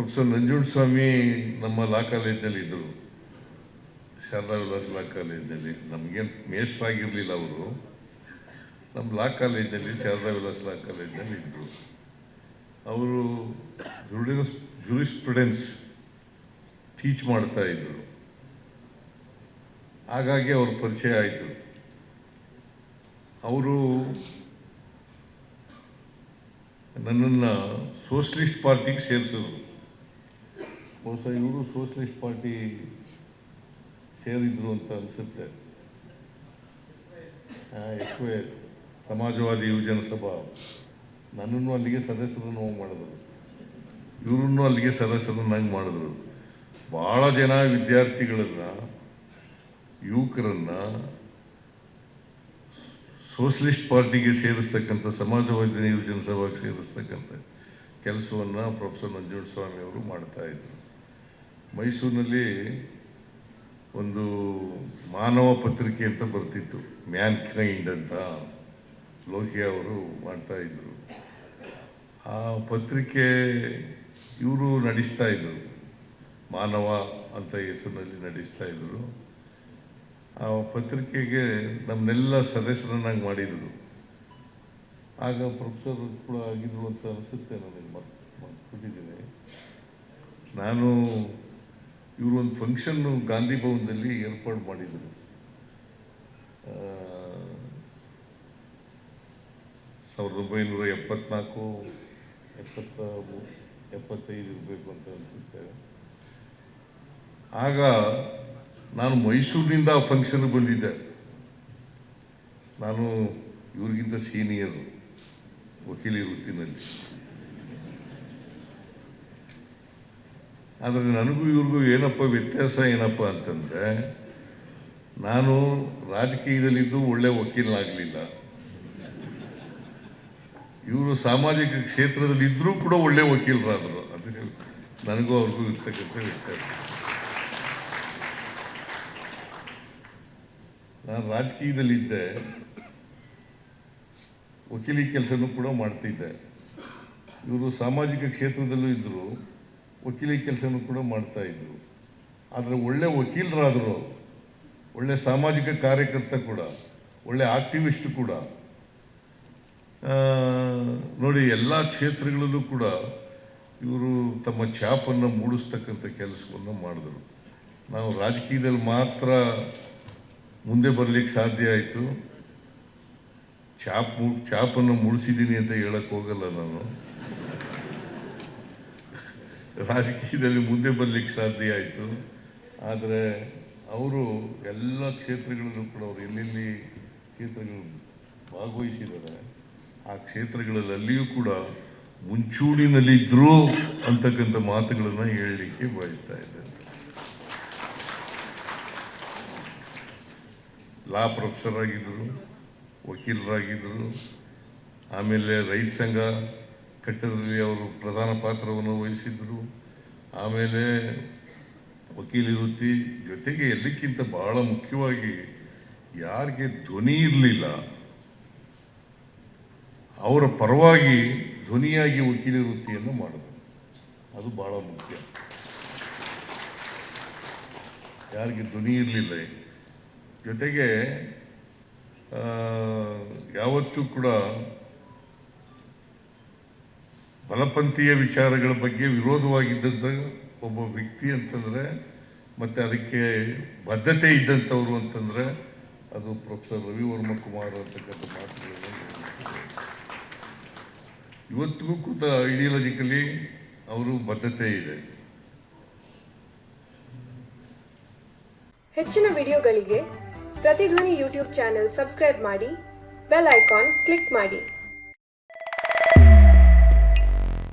Professor Nanjundaswamy ನಮ್ಮ ಲಾ ಕಾಲೇಜಲ್ಲಿ ಇದ್ದರು ಶಾರದಾ ವಿಲಾಸ್ ಲಾ ಕಾಲೇಜಿನಲ್ಲಿ ನಮಗೇನು ಮೇಷ್ಟ್ರಾಗಿರಲಿಲ್ಲ ಅವರು. ನಮ್ಮ ಲಾ ಕಾಲೇಜಲ್ಲಿ ಶಾರದಾ ವಿಲಾಸ್ ಲಾ ಕಾಲೇಜಲ್ಲಿ ಇದ್ದರು ಅವರು ಜುರಿಸ್ಪ್ರುಡೆನ್ಸ್ ಟೀಚ್ ಮಾಡ್ತಾ ಇದ್ರು. ಹಾಗಾಗಿ ಅವ್ರ ಪರಿಚಯ ಆಯಿತು. ಅವರು ನನ್ನನ್ನು ಸೋಷಲಿಸ್ಟ್ ಪಾರ್ಟಿಗೆ ಸೇರಿಸಿದ್ರು. ಬಹುಶಃ ಇವರು ಸೋಷಲಿಸ್ಟ್ ಪಾರ್ಟಿ ಸೇರಿದ್ರು ಅಂತ ಅನಿಸುತ್ತೆ. ಎಸ್ ವೈ ಸಮಾಜವಾದಿ ಯುವಜನ ಸಭಾ ನನ್ನನ್ನು ಅಲ್ಲಿಗೆ ಸದಸ್ಯರನ್ನು ಮಾಡಿದರು ಮಾಡಿದ್ರು. ಇವರನ್ನು ಅಲ್ಲಿಗೆ ಸದಸ್ಯರನ್ನಾಗಿ ಮಾಡಿದ್ರು. ಭಾಳ ಜನ ವಿದ್ಯಾರ್ಥಿಗಳನ್ನ, ಯುವಕರನ್ನ ಸೋಷಲಿಸ್ಟ್ ಪಾರ್ಟಿಗೆ ಸೇರಿಸ್ತಕ್ಕಂಥ, ಸಮಾಜವಾದಿ ಯುವಜನ ಸಭಾಗೆ ಸೇರಿಸ್ತಕ್ಕಂಥ ಕೆಲಸವನ್ನು ಪ್ರೊಫೆಸರ್ ನಂಜುಂಡಸ್ವಾಮಿ ಅವರು ಮಾಡ್ತಾ ಇದ್ರು. ಮೈಸೂರಿನಲ್ಲಿ ಒಂದು ಮಾನವ ಪತ್ರಿಕೆ ಅಂತ ಬರ್ತಿತ್ತು. ಮ್ಯಾನ್ ಕೈಂಡ್ ಅಂತ ಲೋಹಿಯಾ ಅವರು ಮಾಡ್ತಾ ಇದ್ರು. ಆ ಪತ್ರಿಕೆ ಇವರು ನಡೆಸ್ತಾ ಇದ್ರು. ಮಾನವ ಅಂತ ಹೆಸರಿನಲ್ಲಿ ನಡೆಸ್ತಾ ಇದ್ರು. ಆ ಪತ್ರಿಕೆಗೆ ನಮ್ಮನ್ನೆಲ್ಲ ಸದಸ್ಯರನ್ನಾಗಿ ಮಾಡಿದರು. ಆಗ ಪ್ರೊಫೆಸರ್ ಕೂಡ ಆಗಿದ್ರು ಅಂತ ಅನಿಸುತ್ತೆ ನನಗೆ ಮರ್ತ್ಬಿಟ್ಟಿದ್ದೀನಿ. ನಾನು ಇವರು ಒಂದು ಫಂಕ್ಷನ್ನು ಗಾಂಧಿ ಭವನದಲ್ಲಿ ಏರ್ಪಾಡು ಮಾಡಿದರು. ಸಾವಿರದ ಒಂಬೈನೂರ ಎಪ್ಪತ್ನಾಲ್ಕು, ಎಪ್ಪತ್ತ ಎಪ್ಪತ್ತೈದು ಇರಬೇಕು ಅಂತ ಅನಿಸುತ್ತೆ. ಆಗ ನಾನು ಮೈಸೂರಿನಿಂದ ಆ ಫಂಕ್ಷನ್ ಬಂದಿದ್ದೆ. ನಾನು ಇವ್ರಿಗಿಂತ ಸೀನಿಯರು ವಕೀಲಿ ವೃತ್ತಿನಲ್ಲಿ. ಆದರೆ ನನಗೂ ಇವ್ರಿಗೂ ಏನಪ್ಪ ವ್ಯತ್ಯಾಸ ಏನಪ್ಪ ಅಂತಂದರೆ, ನಾನು ರಾಜಕೀಯದಲ್ಲಿದ್ದು ಒಳ್ಳೆ ವಕೀಲನಾಗಲಿಲ್ಲ. ಇವರು ಸಾಮಾಜಿಕ ಕ್ಷೇತ್ರದಲ್ಲಿ ಇದ್ರೂ ಕೂಡ ಒಳ್ಳೆ ವಕೀಲರಾದರು. ಅದಕ್ಕೆ ನನಗೂ ಅವ್ರಿಗೂ ಇರ್ತಕ್ಕಂಥ ವ್ಯತ್ಯಾಸ. ನಾನು ರಾಜಕೀಯದಲ್ಲಿದ್ದೆ, ವಕೀಲಿ ಕೆಲಸನೂ ಕೂಡ ಮಾಡ್ತಿದ್ದೆ. ಇವರು ಸಾಮಾಜಿಕ ಕ್ಷೇತ್ರದಲ್ಲೂ ಇದ್ದರು ವಕೀಲಿ ಕೆಲಸನೂ ಕೂಡ ಮಾಡ್ತಾ ಇದ್ರು. ಆದರೆ ಒಳ್ಳೆ ವಕೀಲರಾದರು, ಒಳ್ಳೆ ಸಾಮಾಜಿಕ ಕಾರ್ಯಕರ್ತ ಕೂಡ, ಒಳ್ಳೆ ಆಕ್ಟಿವಿಸ್ಟ್ ಕೂಡ ನೋಡಿ ಎಲ್ಲ ಕ್ಷೇತ್ರಗಳಲ್ಲೂ ಕೂಡ ಇವರು ತಮ್ಮ ಛಾಪನ್ನು ಮೂಡಿಸ್ತಕ್ಕಂಥ ಕೆಲಸವನ್ನು ಮಾಡಿದರು. ನಾವು ರಾಜಕೀಯದಲ್ಲಿ ಮಾತ್ರ ಮುಂದೆ ಬರಲಿಕ್ಕೆ ಸಾಧ್ಯ ಆಯಿತು. ಛಾಪ್ ಛಾಪನ್ನು ಮೂಡಿಸಿದ್ದೀನಿ ಅಂತ ಹೇಳಕ್ಕೆ ಹೋಗಲ್ಲ ನಾನು. ರಾಜಕೀಯದಲ್ಲಿ ಮುಂದೆ ಬರಲಿಕ್ಕೆ ಸಾಧ್ಯ ಆಯಿತು. ಆದರೆ ಅವರು ಎಲ್ಲ ಕ್ಷೇತ್ರಗಳಲ್ಲೂ ಕೂಡ ಅವರು ಎಲ್ಲೆಲ್ಲಿ ಕ್ಷೇತ್ರಗಳು ಭಾಗವಹಿಸಿದ್ದಾರೆ, ಆ ಕ್ಷೇತ್ರಗಳಲ್ಲಿಯೂ ಕೂಡ ಮುಂಚೂಣಿನಲ್ಲಿದ್ದರು ಅಂತಕ್ಕಂಥ ಮಾತುಗಳನ್ನು ಹೇಳಲಿಕ್ಕೆ ಬಯಸ್ತಾ ಇದ್ದಾರೆ ಲಾ ಪ್ರೊಫೆಸರ್ ಆಗಿದ್ದರು ವಕೀಲರಾಗಿದ್ದರು ಆಮೇಲೆ ರೈತ ಸಂಘ ಕಟ್ಟಡದಲ್ಲಿ ಅವರು ಪ್ರಧಾನ ಪಾತ್ರವನ್ನು ವಹಿಸಿದ್ರು ಆಮೇಲೆ ವಕೀಲಿ ವೃತ್ತಿ ಜೊತೆಗೆ ಎಲ್ಲಕ್ಕಿಂತ ಬಹಳ ಮುಖ್ಯವಾಗಿ ಯಾರಿಗೆ ಧ್ವನಿ ಇರಲಿಲ್ಲ, ಅವರ ಪರವಾಗಿ ಧ್ವನಿಯಾಗಿ ವಕೀಲಿ ವೃತ್ತಿಯನ್ನು ಮಾಡಿದ್ರು. ಅದು ಬಹಳ ಮುಖ್ಯ. ಯಾರಿಗೆ ಧ್ವನಿ ಇರಲಿಲ್ಲ. ಜೊತೆಗೆ ಯಾವತ್ತೂ ಕೂಡ ಬಲಪಂಥೀಯ ವಿಚಾರಗಳ ಬಗ್ಗೆ ವಿರೋಧವಾಗಿದ್ದಂಥ ಒಬ್ಬ ವ್ಯಕ್ತಿ ಅಂತಂದರೆ, ಮತ್ತು ಅದಕ್ಕೆ ಬದ್ಧತೆ ಇದ್ದಂಥವ್ರು ಅಂತಂದರೆ, ಅದು ಪ್ರೊಫೆಸರ್ ರವಿವರ್ಮ ಕುಮಾರ್ ಅಂತಕ್ಕಂಥ ಮಾತುಗಳನ್ನು. ಇವತ್ತಿಗೂ ಕೂಡ ಐಡಿಯಾಲಜಿಕಲಿ ಅವರು ಬದ್ಧತೆ ಇದೆ ಹೆಚ್ಚಿನ ವಿಡಿಯೋಗಳಿಗೆ ಪ್ರತಿಧ್ವನಿ ಯೂಟ್ಯೂಬ್ ಚಾನೆಲ್ ಸಬ್ಸ್ಕ್ರೈಬ್ ಮಾಡಿ, ಬೆಲ್ ಐಕಾನ್ ಕ್ಲಿಕ್ ಮಾಡಿ